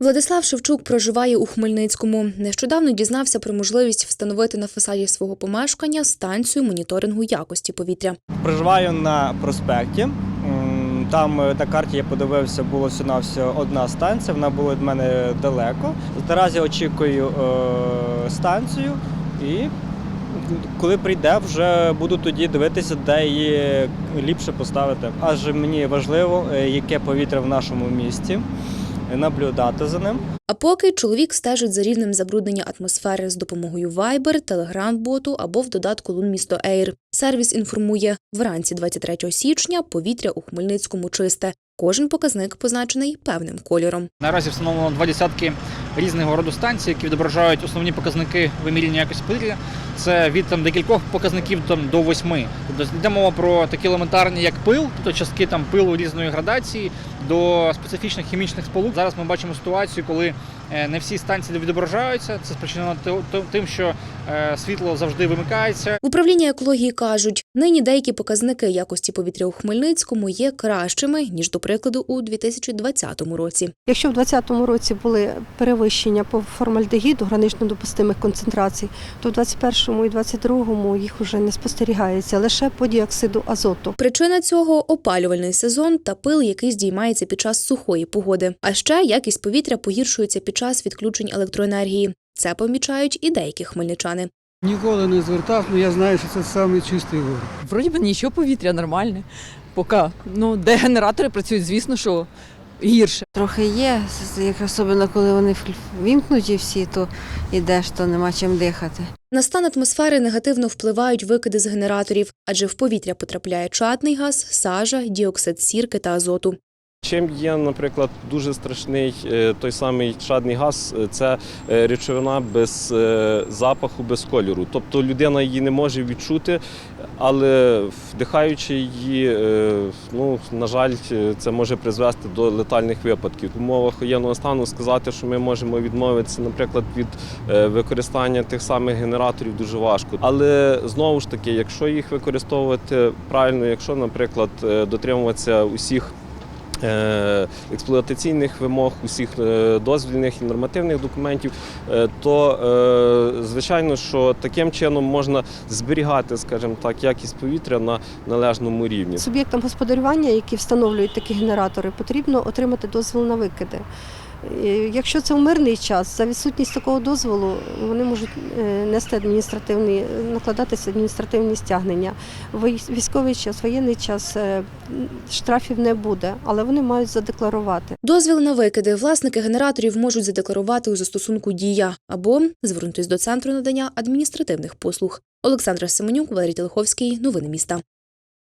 Владислав Шевчук проживає у Хмельницькому. Нещодавно дізнався про можливість встановити на фасаді свого помешкання станцію моніторингу якості повітря. Проживаю на проспекті. Там е, на карті я подивився, було всього одна станція. Вона була від мене далеко. Наразі очікую е, станцію і коли прийде, вже буду тоді дивитися, де її ліпше поставити. Адже мені важливо, е, яке повітря в нашому місті, наблюдати за ним. А поки чоловік стежить за рівнем забруднення атмосфери з допомогою Viber, Telegram-боту або в додатку Лун місто Ейр. Сервіс інформує, вранці 23 січня повітря у Хмельницькому чисте. Кожен показник позначений певним кольором. Наразі встановлено два десятки різного роду станцій, які відображають основні показники виміряння якості повітря. Це від там декількох показників там до восьми. Тобто йде мова про такі елементарні, як пил, тобто частки там пилу різної градації, до специфічних хімічних сполук. Зараз ми бачимо ситуацію, коли е, не всі станції відображаються. Це спричинено ти- ти- тим, що е, світло завжди вимикається. В управлінні екології кажуть, нині деякі показники якості повітря у Хмельницькому є кращими ніж, до прикладу, у 2020 році. Якщо в 2020 році були перевищення по формальдегіду гранично допустимих концентрацій, то в 2021 і 2022 їх вже не спостерігається лише по діоксиду азоту. Причина цього опалювальний сезон та пил, який здіймається під час сухої погоди. А ще якість повітря погіршується під час відключень електроенергії. Це помічають і деякі хмельничани. Ніколи не звертав, але я знаю, що це самий чистий город. Вроді би нічого повітря нормальне. Поки. Ну, де генератори працюють, звісно, що гірше. Трохи є, як особливо коли вони вімкнуті всі, то йдеш, то нема чим дихати. На стан атмосфери негативно впливають викиди з генераторів, адже в повітря потрапляє чадний газ, сажа, діоксид сірки та азоту. Чим є, наприклад, дуже страшний е, той самий чадний газ, е, це е, речовина без запаху, без кольору. Тобто людина її не може відчути, але вдихаючи її, ну, на жаль, це може призвести до летальних випадків. В умовах воєнного стану сказати, що ми можемо відмовитися, наприклад, від використання тих самих генераторів дуже важко. Але знову ж таки, якщо їх використовувати правильно, якщо, наприклад, дотримуватися усіх експлуатаційних вимог, усіх е, дозвільних і нормативних документів, е, то е, звичайно, що таким чином можна зберігати, скажімо так, якість повітря на належному рівні. Суб'єктам господарювання, які встановлюють такі генератори, потрібно отримати дозвіл на викиди. Е, Якщо це в мирний час, за відсутність такого дозволу вони можуть е, нести адміністративні, накладатися адміністративні стягнення. Військовий час, воєнний час е, штрафів не буде, але вони мають задекларувати. Дозвіл на викиди власники генераторів можуть задекларувати у застосунку Дія або звернутись до центру надання адміністративних послуг. Олександра Семенюк, Валерій Телеховський. Новини міста.